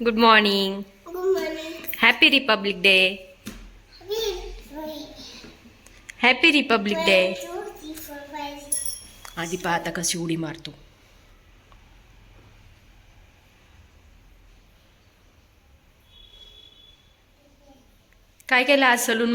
Good morning Good morning. Happy republic day happy republic day. आधी पहा आता कशी उडी मारतो काय केलं आज सलून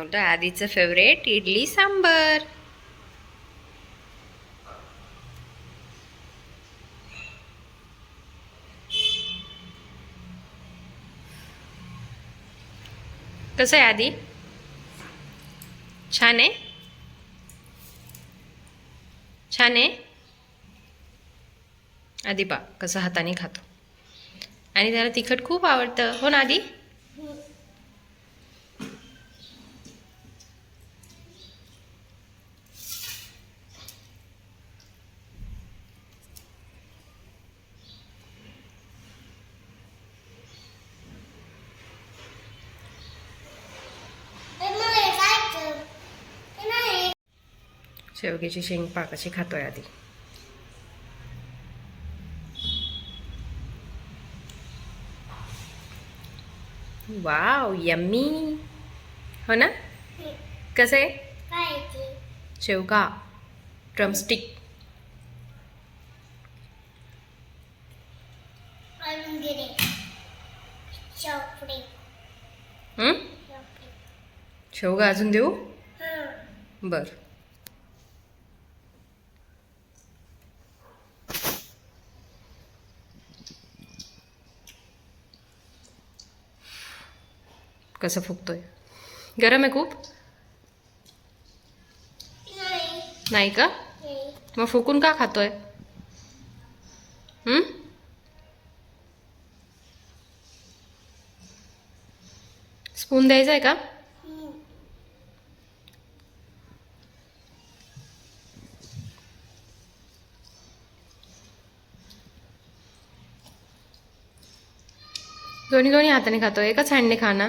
बनवलं आधीचं फेवरेट इडली सांबर. कसं आहे आधी? छान आहे? छान आहे? आधी पा कसं हाताने खातो. आणि त्याला तिखट खूप आवडतं. हो ना आधी शेवग्याची शेंग कशी खातोय आधी. Wow yummy. हो ना? कसं आहे? शेवगा ड्रमस्टिक? शेवगा अजून देऊ? बर. कसं फुगतोय? गरम आहे खूप? नाही का? मग फुकून का खातोय? स्पून द्यायचा आहे का? दोन्ही दोन्ही हाताने खातो एकाच हँडने खाना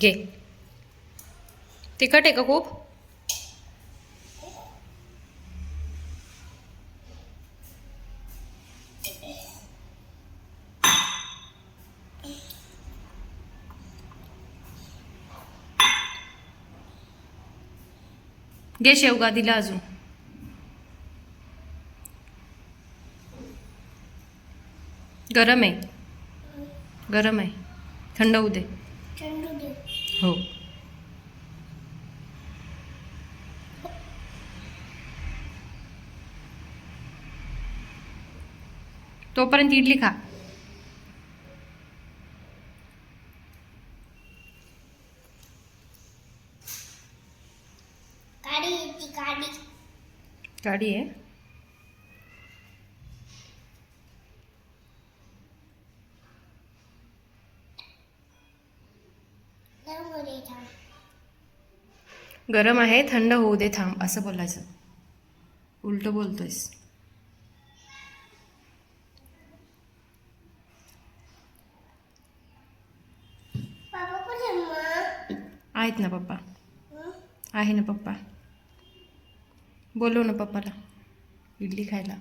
घे. तिखट आहे का खूप? घे शेवगा दिला अजून. गरम आहे. गरम आहे. थंड होऊ दे. हो. तोपर्यंत इडली खा. गाडी येते थांब गरम आहे थंड होऊ दे थांब असं बोलायचं. उलट बोलतोयस. आहेत ना पप्पा. आहे ना पप्पा. बोलव ना पप्पाला. इडली खायला.